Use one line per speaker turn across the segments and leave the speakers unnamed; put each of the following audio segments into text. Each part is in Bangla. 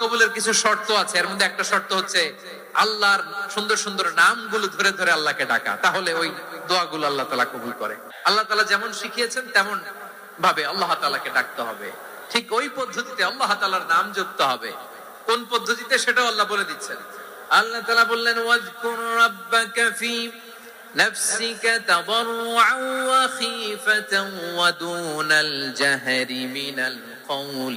কবুলের কিছু শর্ত আছে এর মধ্যে একটা শর্ত হচ্ছে আল্লাহর সুন্দর সুন্দর নামগুলো ধরে ধরে আল্লাহকে ডাকা তাহলে ওই দোয়াগুলো আল্লাহ তালা কবুল করে আল্লাহ তালা যেমন শিখিয়েছেন তেমন ভাবে আল্লাহ তালাকে ডাকতে হবে ঠিক ওই পদ্ধতিতে আল্লাহ তালার নাম যুক্ত হবে কোন পদ্ধতিতে সেটাও আল্লাহ বলে দিচ্ছেন আল্লাহ তালা বললেন ওয়াজকুর রাব্বাকা ফি نفسك تضرعا وخيفة ودون الجهر من القول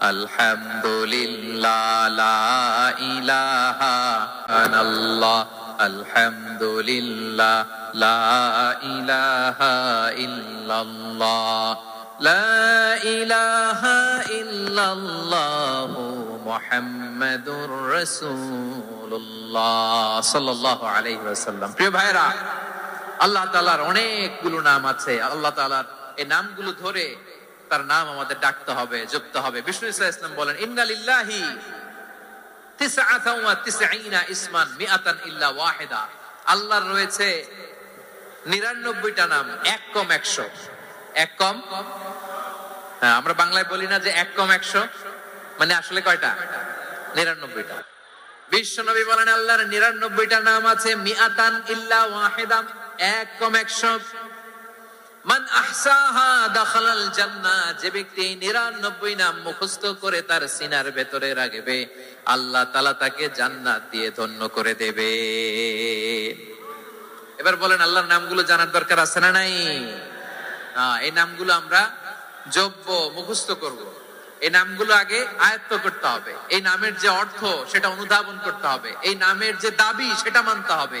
আলহামদুলিল্লাহ, লা ইলাহা আল্লাহ আলহামদুলিল্লাহ, লা ইলাহা ইল্লাল্লাহ, লা ইলাহা ইল্লাল্লাহ মুহাম্মাদুর রাসূলুল্লাহ, সাল্লাল্লাহু আলাইহি ওয়াসাল্লাম। প্রিয় ভাইরা আল্লাহ তাআলার অনেকগুলো নাম আছে। আল্লাহ তাআলার এই নামগুলো ধরে তার নাম আমাদের ডাকতে হবে জপতে হবে। বিষ্ণু ইসা ইসলাম বলেন ইন্নালিল্লাহি ইসমান আল্লাহর রয়েছে নিরানব্বইটা নাম, এক কম একশো। এক কম? হ্যাঁ আমরা বাংলায় বলি না যে এক কম একশো মানে আসলে কয়টা? নিরানব্বইটা। বিশ্ব নবী বলেন, আল্লাহর নিরানব্বইটা নাম আছে মিআতান ইল্লা ওয়াহিদা, এক কম একশো। মান আহসাহা যে ব্যক্তি এই 99 নাম মুখস্থ করে তার সিনার ভেতরে রাখবে, আল্লাহ তাকে জান্নাত দিয়ে ধন্য করে দেবে। এবার বলেন, আল্লাহর নামগুলো জানার দরকার আছে না নাই? এই নামগুলো আমরা যোগ্য মুখস্থ করব। এই নামগুলো আগে আয়ত্ত করতে হবে। এই নামের যে অর্থ, সেটা অনুধাবন করতে হবে। এই নামের যে দাবি, সেটা মানতে হবে।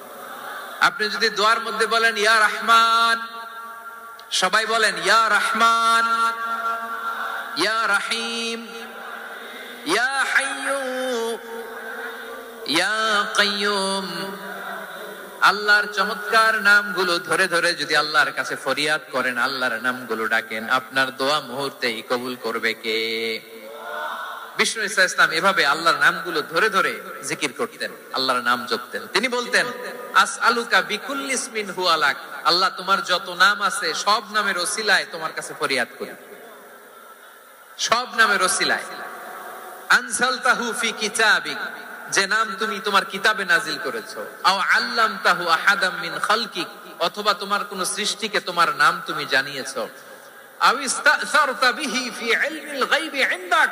আপনি যদি দোয়ার মধ্যে বলেন, ইয়া রহমান, সবাই বলেন, ইয়া রহমান, ইয়া রাহিম, ইয়া হাইয়ু, ইয়া কাইয়ুম, আল্লাহর চমৎকার নামগুলো ধরে ধরে যদি আল্লাহর কাছে ফরিয়াদ করেন, আল্লাহর নামগুলো ডাকেন, আপনার দোয়া মুহূর্তেই কবুল করবে কে? বিষ্ণু ইসা ইসলাম এভাবে আল্লাহর নামগুলো ধরে ধরে জিকির করতেন, আল্লাহর নাম জপতেন। তিনি বলতেন আস আলুকা বিকুল্লিসমিন হুয়ালাক, আল্লাহ তোমার যত নাম আছে সব নামের ওসিলায় তোমার কাছে ফরিয়াদ করি। সব নামের ওসিলায়। আনসালতাহু ফি কিতাবিক, যে নাম তুমি তোমার কিতাবে নাজিল করেছ। আও আল্লাম তাহু আহাদাম মিন খালকিক, অথবা তোমার কোন সৃষ্টিকে তোমার নাম তুমি জানিয়েছো। আও ইস্তাসারতা বিহি ফি ইলমিল গায়বি ইনদাক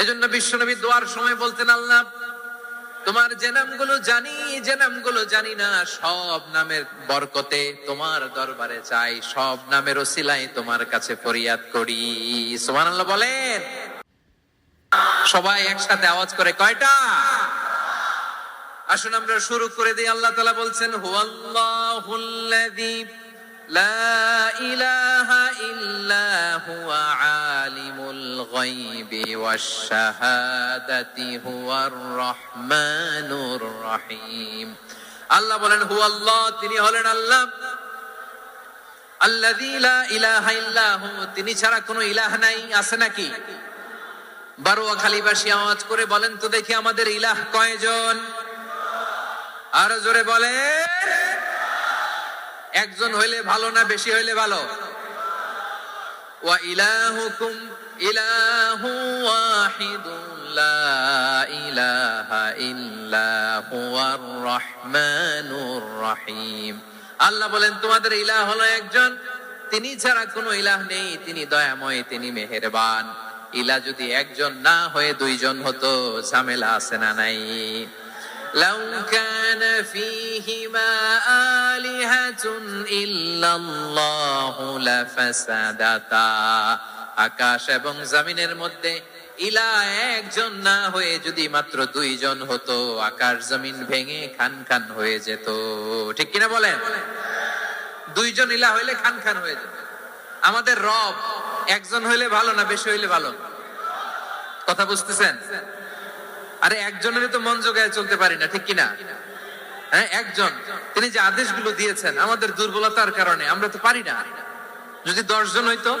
এজন্য বিশ্বনবী দোয়ার সময় বলতেন, আল্লাহ, তোমার যে নামগুলো জানি, যে নামগুলো জানি না, সব নামের বরকতে তোমার দরবারে চাই, সব নামের ওসিলাই তোমার কাছে ফরিয়াদ করি। সুবহানাল্লাহ বলেন। সবাই একসাথে আওয়াজ করে, কয়টা? আসুন আমরা শুরু করে দিই, আল্লাহ তাআলা বলছেন, হুয়াল্লাহুল্লাযী লা ইলাহা ইল্লা হুয়া আলিমুল গায়বি ওয়াশ শাহাদাতি হুয়ার আল্লাহ বলেন হুয়াল্লাহ তিনি হলেন আল্লাহ। আল্লাযী লা ইলাহা ইল্লা হু তিনি ছাড়া কোনো ইলাহ নাই, আছে নাকি? বারোয়া আওয়াজ করে বলেন, তো দেখি আমাদের ইলাহ কয়জন? আর জোরে বলে একজন হইলে ভালো না বেশি হইলে ভালো? ওয়া ইলাহুকুম ইলাহু ওয়াহিদুন লা ইলাহা ইল্লা হুয়ার রহমানুর রহিম আল্লাহ বলেন তোমাদের ইলাহ হলো একজন তিনি ছাড়া কোনো ইলাহ নেই তিনি দয়াময় তিনি মেহেরবান ইলা যদি একজন না হয়ে দুইজন হতো ঝামেলা আছে না নাই لو كان فيهما آلهة إلا الله لفسدتا আকাশ এবং জমিনের মধ্যে ইলা একজন না হয়ে যদি মাত্র দুইজন হতো, আকাশ জমিন ভেঙে খান খান হয়ে যেত। ঠিক কিনা বলেন? দুইজন ইলা হইলে খান খান হয়ে যেত। আমাদের রব একজন হইলে ভালো না বেশি হইলে ভালো? কথা বুঝতেছেন? আরে একজনের তো মন জোগায় চলতে পারি না, ঠিক কিনা? হ্যাঁ একজন। তিনি যে আদেশগুলো দিয়েছেন, আমাদের দুর্বলতার কারণে, আমরা তো পারি না। যদি দশজন হইতো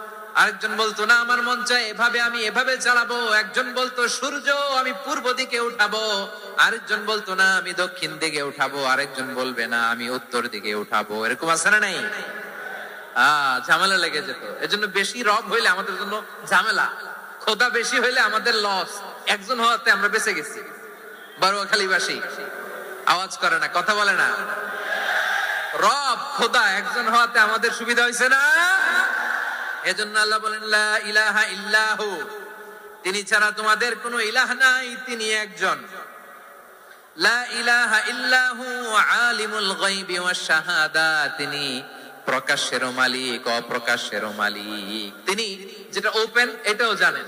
আরেকজন বলতো, না, আমার মন চায় এভাবে আমি এভাবে চালাবো। একজন বলতো, সূর্য, আমি পূর্ব দিকে উঠাবো। আরেকজন বলতো, না, আমি দক্ষিণ দিকে উঠাবো। আরেকজন বলবে, না, আমি উত্তর দিকে উঠাবো। এরকম আছে না নাই? আহ ঝামেলা লেগে যেত। এজন্য বেশি রব হইলে আমাদের জন্য ঝামেলা। খোদা বেশি হইলে আমাদের লস। একজন হওয়াতে আমরা বেঁচে গেছি। বারোয়াখালীবাসী আওয়াজ করে না, কথা বলে না। রব, খোদা, একজন হওয়াতে আমাদের সুবিধা হয়েছে না? এজন্য আল্লাহ বলেন ইলাহা ইল্লাহু। তিনি ছাড়া তোমাদের কোনো ইলাহ নাই, তিনি একজন। লা ইলাহা ইল্লাহু আলিমুল গায়বি ওয়াশ শাহাদা। তিনি প্রকাশ্যেরও মালিক অপ্রকাশ্যেরও মালিক। তিনি যেটা ওপেন এটাও জানেন।